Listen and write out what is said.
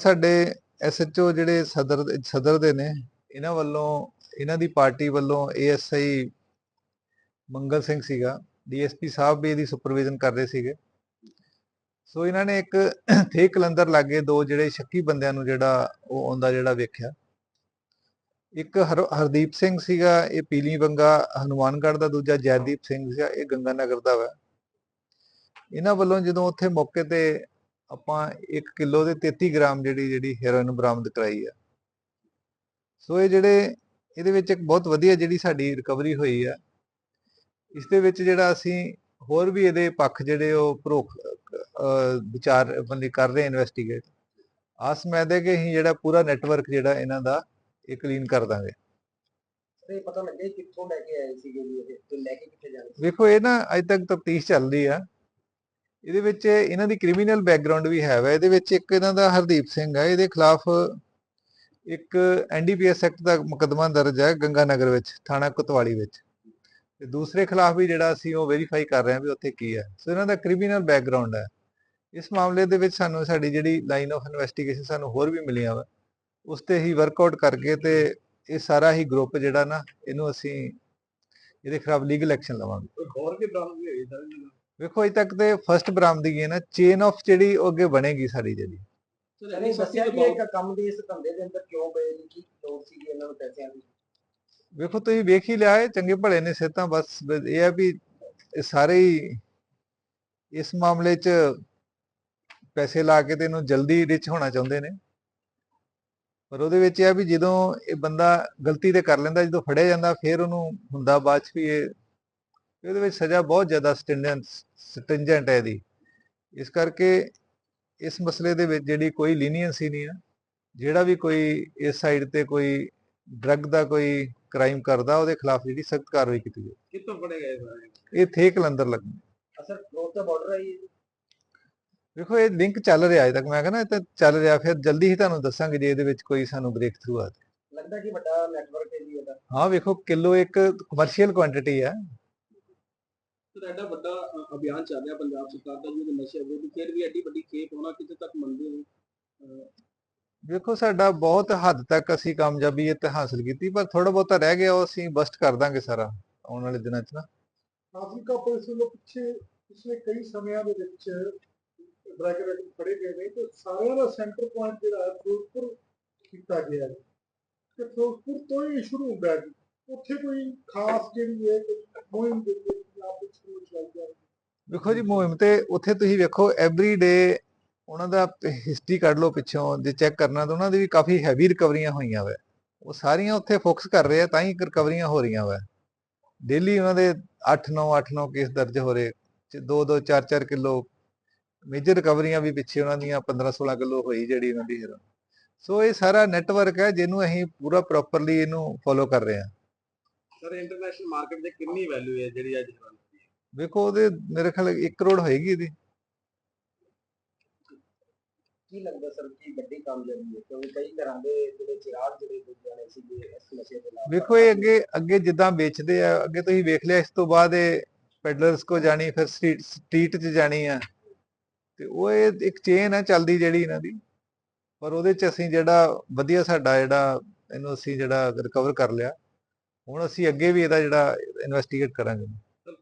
ਸਾਡੇ ਐਸਐਚਓ ਜਿਹੜੇ ਸਦਰ ਸਦਰ ਦੇ ਨੇ, ਇਹਨਾਂ ਵੱਲੋਂ, ਇਹਨਾਂ ਦੀ ਪਾਰਟੀ ਵੱਲੋਂ ਏਐਸਆਈ ਮੰਗਲ ਸਿੰਘ ਸੀਗਾ ਡੀਐਸਪੀ ਸਾਹਿਬ ਵੀ ਇਹਦੀ ਸੁਪਰਵਿਜ਼ਨ ਕਰ ਰਹੇ ਸੀਗੇ। ਸੋ ਇਹਨਾਂ ਨੇ ਇੱਕ ਥੇ ਕਲੰਦਰ ਲਾਗੇ ਦੋ ਜਿਹੜੇ ਸ਼ੱਕੀ ਬੰਦਿਆਂ ਨੂੰ ਜਿਹੜਾ ਉਹ ਆਉਂਦਾ ਜਿਹੜਾ ਵੇਖਿਆ। ਇੱਕ ਹਰ- ਹਰਦੀਪ ਸਿੰਘ ਸੀਗਾ, ਇਹ ਪੀਲੀ ਬੰਗਾ ਹਨੂਮਾਨਗੜ੍ਹ ਦਾ, ਦੂਜਾ ਜੈਦੀਪ ਸਿੰਘ ਸੀਗਾ, ਇਹ ਗੰਗਾਨਗਰ ਦਾ ਵਾ। ਇਹਨਾਂ ਵੱਲੋਂ ਜਦੋਂ ਉੱਥੇ ਮੌਕੇ ਤੇ ਆਪਾਂ 1 ਕਿਲੋ ਦੇ 33 ਗ੍ਰਾਮ ਜਿਹੜੀ ਜਿਹੜੀ ਹੈਰੋਇਨ ਬਰਾਮਦ ਕਰਾਈ ਆ। ਸੋ ਇਹ ਜਿਹੜੇ ਇਹਦੇ ਵਿੱਚ ਇੱਕ ਬਹੁਤ ਵਧੀਆ ਜਿਹੜੀ ਸਾਡੀ ਰਿਕਵਰੀ ਹੋਈ ਆ। ਇਸ ਦੇ ਵਿੱਚ ਜਿਹੜਾ ਅਸੀਂ ਹੋਰ ਵੀ ਇਹਦੇ ਪੱਖ ਜਿਹੜੇ ਉਹ ਪ੍ਰੋਖ ਵਿਚਾਰ ਬੰਦੇ ਕਰ ਰਹੇ ਇਨਵੈਸਟੀਗੇਟ ਆਸ ਮੈਦੇ ਕਿ ਅਸੀਂ ਜਿਹੜਾ ਪੂਰਾ ਨੈਟਵਰਕ ਜਿਹੜਾ ਇਹਨਾਂ ਦਾ ਇਹ ਕਲੀਨ ਕਰ ਦਾਂਗੇ। ਤੇ ਪਤਾ ਲੱਗਿਆ ਕਿੱਥੋਂ ਲੈ ਕੇ ਆਏ ਸੀਗੇ ਜੀ ਇਹ ਤੇ ਲੈ ਕੇ ਕਿੱਥੇ ਜਾਣੇ ਵੇਖੋ ਇਹ ਨਾ ਅਜੇ ਤੱਕ ਤਫਤੀਸ਼ ਚੱਲ ਰਹੀ ਆ। ਇਹਦੇ ਵਿੱਚ ਇਹਨਾਂ ਦੀ ਕ੍ਰਿਮੀਨਲ ਬੈਕਗ੍ਰਾਉਂਡ ਵੀ ਹੈ ਵਾ। ਇਹਦੇ ਵਿੱਚ ਇੱਕ ਇਹਨਾਂ ਦਾ ਹਰਦੀਪ ਸਿੰਘ ਹੈ ਇਹਦੇ ਖਿਲਾਫ ਇੱਕ ਐਨਡੀਪੀਐਸ ਐਕਟ ਦਾ ਮੁਕੱਦਮਾ ਦਰਜ ਹੈ ਗੰਗਾ ਨਗਰ ਵਿੱਚ, ਥਾਣਾ ਕੁਤਵਾਲੀ ਵਿੱਚ। ਤੇ ਦੂਸਰੇ ਖਿਲਾਫ ਵੀ ਜਿਹੜਾ ਅਸੀਂ ਉਹ ਵੈਰੀਫਾਈ ਕਰ ਰਹੇ ਹਾਂ ਵੀ ਉੱਥੇ ਕੀ ਹੈ। ਸੋ ਇਹਨਾਂ ਦਾ ਕ੍ਰਿਮੀਨਲ ਬੈਕਗ੍ਰਾਉਂਡ ਹੈ। ਇਸ ਮਾਮਲੇ ਦੇ ਵਿੱਚ ਸਾਨੂੰ ਸਾਡੀ ਜਿਹੜੀ ਲਾਈਨ ਆਫ ਇਨਵੈਸਟੀਗੇਸ਼ਨ ਸਾਨੂੰ ਹੋਰ ਵੀ ਮਿਲੀਆਂ ਵਾ। ਉਸ ਤੇ ਹੀ ਵਰਕਆਊਟ ਕਰਕੇ ਤੇ ਇਹ ਸਾਰਾ ਹੀ ਗਰੁੱਪ ਜਿਹੜਾ ਨਾ, ਇਹਨੂੰ ਅਸੀਂ ਇਹਦੇ ਖਿਲਾਫ ਲੀਗਲ ਐਕਸ਼ਨ ਲਵਾਂਗੇ। ਹੋਰ ਵੀ ਬਰਾਮਦ ਹੋਈ ਸਰ ਵੇਖੋ ਅਜੇ ਤੱਕ ਤੇ ਫਰਸਟ ਬਰਾਮਦਗੀ ਹੈ ਨਾ ਚੇਨ ਆਫ ਜਿਹੜੀ ਉਹ ਅੱਗੇ ਬਣੇਗੀ ਸਾਡੀ ਜਿਹੜੀ। ਨਹੀਂ ਦੱਸਿਆ ਕਿ ਇੱਕ ਕੰਮ ਦੀ ਇਸ ਧੰਦੇ ਦੇ ਅੰਦਰ ਕਿਉਂ ਪਏ ਜੀ ਕੀ ਲੋੜ ਸੀ ਇਹਨਾਂ ਨੂੰ ਪੈਸਿਆਂ ਦੀ? ਵੇਖੋ ਤੁਸੀਂ ਵੇਖ ਹੀ ਲਿਆ ਹੈ ਚੰਗੇ ਭਲੇ ਨੇ ਸਿਹਤਾਂ ਬਸ ਇਹ ਆ ਵੀ ਇਹ ਸਾਰੇ ਹੀ ਇਸ ਮਾਮਲੇ 'ਚ ਪੈਸੇ ਲਾ ਕੇ ਤੇ ਇਹਨੂੰ ਜਲਦੀ ਰਿਚ ਹੋਣਾ ਚਾਹੁੰਦੇ ਨੇ। ਪਰ ਉਹਦੇ ਵਿੱਚ ਇਹ ਆ ਵੀ ਜਦੋਂ ਇਹ ਬੰਦਾ ਗਲਤੀ ਤੇ ਕਰ ਲੈਂਦਾ ਜਦੋਂ ਫੜਿਆ ਜਾਂਦਾ ਫਿਰ ਉਹਨੂੰ ਹੁੰਦਾ ਬਾਅਦ 'ਚ ਵੀ ਇਹ ਇਹਦੇ ਵਿੱਚ ਸਜ਼ਾ ਬਹੁਤ ਜ਼ਿਆਦਾ ਸਟਿੰਜੈਂਟ ਹੈ ਇਹਦੀ। ਇਸ ਕਰਕੇ ਇਸ ਮਸਲੇ ਦੇ ਵਿੱਚ ਜਿਹੜੀ ਕੋਈ ਲੀਨੀਅੰਸੀ ਨਹੀਂ ਆ ਜਿਹੜਾ ਵੀ ਕੋਈ ਇਸ ਸਾਈਡ ਤੇ ਕੋਈ ਡਰੱਗ ਦਾ ਕੋਈ ਕ੍ਰਾਈਮ ਕਰਦਾ ਉਹਦੇ ਖਿਲਾਫ ਜਿਹੜੀ ਸਖਤ ਕਾਰਵਾਈ ਕੀਤੀ ਜਾਵੇ। ਕਿੱਥੋਂ ਫੜੇ ਗਏ ਸਾਰੇ ਇਹ ਥੇ ਕਲੰਦਰ ਲੱਗਣੀ ਅਸਰ ਕ੍ਰੋਸ ਦਾ ਬਾਰਡਰ ਹੈ ਜੀ ਵੇਖੋ ਇਹ ਲਿੰਕ ਚੱਲ ਰਿਹਾ ਅਜੇ ਤੱਕ। ਮੈਂ ਕਹਿੰਦਾ ਇਹ ਤਾਂ ਚੱਲ ਰਿਹਾ ਫਿਰ ਜਲਦੀ ਹੀ ਤੁਹਾਨੂੰ ਦੱਸਾਂਗੇ ਜੇ ਇਹਦੇ ਵਿੱਚ ਕੋਈ ਸਾਨੂੰ ਬ੍ਰੇਕ ਥਰੂ ਆ ਲੱਗਦਾ ਕਿ ਵੱਡਾ ਨੈਟਵਰਕ ਹੈ ਜੀ ਇਹਦਾ। ਹਾਂ ਵੇਖੋ ਕਿਲੋ ਇੱਕ ਕਮਰਸ਼ੀਅਲ ਕੁਆਂਟੀਟੀ ਆ। ਤੇ ਐਡਾ ਵੱਡਾ ਅ, ਅਭਿਆਨ ਚੱਲ ਰਿਹਾ ਪੰਜਾਬ ਸਰਕਾਰ ਦਾ ਜਿਹਦੇ ਨਸ਼ੇ ਵਿਰੁੱਧ ਫਿਰ ਵੀ ਐਡੀ ਵੱਡੀ ਖੇਪ ਹੋਣਾ ਕਿਤੇ ਤੱਕ ਮੰਨਦੇ ਹੋ? ਅ, ਵੇਖੋ ਸਾਡਾ ਬਹੁਤ ਹੱਦ ਤੱਕ ਅਸੀਂ ਕਾਮਯਾਬੀ ਇਹ ਤੇ ਹਾਸਲ ਕੀਤੀ ਪਰ ਥੋੜਾ ਬਹੁਤਾ ਰਹਿ ਗਿਆ ਉਹ ਅਸੀਂ ਬਸਟ ਕਰ ਦਾਂਗੇ ਸਾਰਾ ਆਉਣ ਵਾਲੇ ਦਿਨਾਂ 'ਚ ਨਾ। ਫਾਜ਼ਿਲਕਾ ਪੁਲਿਸ ਵੱਲੋਂ ਪਿੱਛੇ ਪਿਛਲੇ ਕਈ ਸਮਿਆਂ ਦੇ ਵਿੱਚ ਡਰੱਗ ਫੜੇ ਗਏ ਨੇ ਤੇ ਸਾਰਿਆਂ ਦਾ ਸੈਂਟਰ ਪੁਆਇੰਟ ਜਿਹੜਾ ਹੈ ਫਿਰੋਜ਼ਪੁਰ ਕੀਤਾ ਗਿਆ ਹੈ। ਤੇ ਫਿਰੋਜ਼ਪੁਰ ਤੋਂ ਹੀ ਸ਼ੁਰੂ ਹੁੰਦਾ ਹੈ। ਉੱਥੇ ਕੋਈ ਖਾਸ ਜਿਹੜੀ ਹੈ ਮੁਹਿੰਮ ਜਿਹੜੀ ਪੰਜਾਬ ਵਿੱਚ ਸ਼ੁਰੂ ਚਲਾਈ ਜਾ ਰਹੀ ਵੇਖੋ ਜੀ, ਮੁਹਿੰਮ ਤੇ ਉੱਥੇ ਤੁਸੀਂ ਵੇਖੋ ਐਵਰੀ ਡੇ ਉਹਨਾਂ ਦਾ ਹਿਸਟਰੀ ਕੱਢ ਲਓ ਪਿੱਛੋਂ, ਜੇ ਚੈੱਕ ਕਰਨਾ ਤਾਂ ਉਹਨਾਂ ਦੀ ਵੀ ਕਾਫੀ ਹੈਵੀ ਰਿਕਵਰੀਆਂ ਹੋਈਆਂ ਵਾ। ਉਹ ਸਾਰੀਆਂ ਉੱਥੇ ਫੋਕਸ ਕਰ ਰਹੇ ਆ, ਤਾਂ ਹੀ ਰਿਕਵਰੀਆਂ ਹੋ ਰਹੀਆਂ ਵਾ। ਡੇਲੀ ਉਹਨਾਂ ਦੇ 8-9 8-9 ਕੇਸ ਦਰਜ ਹੋ ਰਹੇ। 2-2 4-4 ਕਿਲੋ ਮੇਜਰ ਰਿਕਵਰੀਆਂ ਵੀ ਪਿੱਛੇ ਉਹਨਾਂ ਦੀਆਂ 15-16 ਕਿਲੋ ਹੋਈ ਜਿਹੜੀ ਉਹਨਾਂ ਦੀ ਸੋ ਇਹ ਸਾਰਾ ਨੈਟਵਰਕ ਹੈ, ਜਿਹਨੂੰ ਅਸੀਂ ਪੂਰਾ ਪ੍ਰੋਪਰਲੀ ਇਹਨੂੰ ਫੋਲੋ ਕਰ ਰਹੇ ਹਾਂ। ਸਰ ਇੰਟਰਨੈਸ਼ਨਲ ਮਾਰਕੀਟ 'ਚ ਕਿੰਨੀ ਵੈਲਿਊ ਹੈ ਜਿਹੜੀ ਅੱਜ ਵੇਖੋ ਉਹਦੇ ਮੇਰੇ ਖਿਆਲ 1 ਕਰੋੜ ਹੋਏਗੀ ਇਹਦੀ। ਕੀ ਲੱਗਦਾ ਸਰ ਕੀ ਵੱਡੀ ਕਾਮਯਾਬੀ ਹੈ? ਕਿਉਂਕਿ ਕਈ ਘਰਾਂ ਦੇ ਜਿਹੜੇ ਚਿਰਾਗ ਜਿਹੜੇ ਬੁਝ ਜਾਣੇ ਸੀਗੇ ਇਸ ਨਸ਼ੇ ਦੇ ਨਾਲ ਵੇਖੋ ਇਹ ਅੱਗੇ ਅੱਗੇ ਜਿੱਦਾਂ ਵੇਚਦੇ ਆ ਅੱਗੇ ਤੁਸੀਂ ਵੇਖ ਲਿਆ ਇਸ ਤੋਂ ਬਾਅਦ ਇਹ ਪੈਡਲਰਸ ਕੋ ਜਾਣੀ ਫਿਰ ਸਟਰੀਟ ਸਟਰੀਟ 'ਚ ਜਾਣੀ ਆ। ਤੇ ਉਹ ਇਹ ਇੱਕ ਚੇਨ ਹੈ ਚੱਲਦੀ ਜਿਹੜੀ ਇਹਨਾਂ ਦੀ। ਪਰ ਉਹਦੇ 'ਚ ਅਸੀਂ ਜਿਹੜਾ ਵਧੀਆ ਸਾਡਾ ਜਿਹੜਾ ਇਹਨੂੰ ਅਸੀਂ ਜਿਹੜਾ ਰਿਕਵਰ ਕਰ ਲਿਆ। ਹੁਣ ਅਸੀਂ ਅੱਗੇ ਵੀ ਇਹਦਾ ਜਿਹੜਾ ਇਨਵੈਸਟੀਗੇਟ ਕਰਾਂਗੇ।